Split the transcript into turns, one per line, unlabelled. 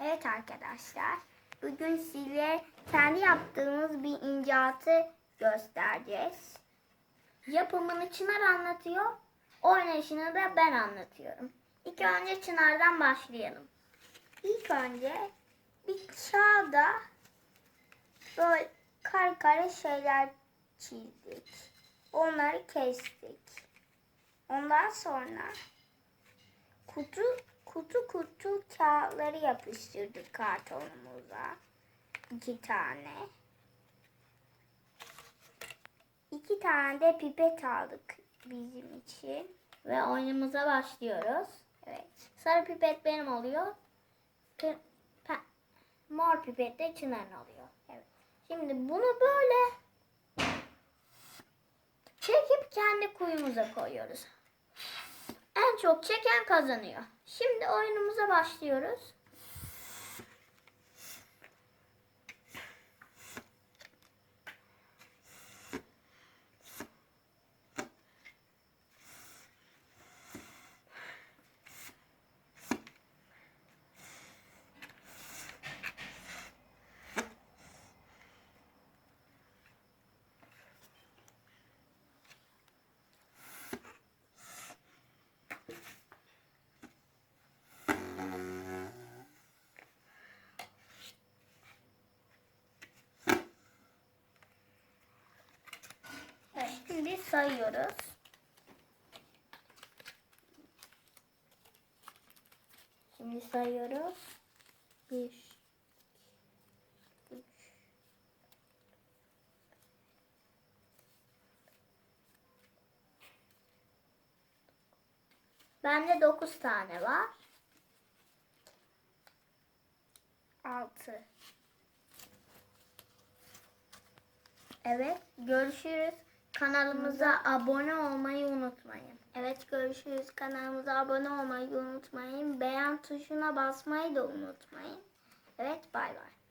Evet arkadaşlar. Bugün size kendi yaptığımız bir incatı göstereceğiz. Yapımını Çınar anlatıyor. Oynayışını da ben anlatıyorum. İlk önce Çınar'dan başlayalım. İlk önce bir kağıda böyle kare kare şeyler çizdik. Onları kestik. Ondan sonra kutu kutu kutu kağıtları yapıştırdık kartonumuza. İki tane. İki tane de pipet aldık bizim için. Ve oyunumuza başlıyoruz. Evet. Sarı pipet benim oluyor. Kır- pe- mor pipet de Çınar'ın oluyor. Evet. Şimdi bunu böyle çekip kendi kuyumuza koyuyoruz. Çok çeken kazanıyor. Şimdi oyunumuza başlıyoruz. Evet, şimdi sayıyoruz. Şimdi sayıyoruz. Bir, üç, Bende dokuz tane var. Altı. Evet, görüşürüz. Kanalımıza abone olmayı unutmayın. Evet, görüşürüz. Kanalımıza abone olmayı unutmayın. Beğen tuşuna basmayı da unutmayın. Evet, bay bay.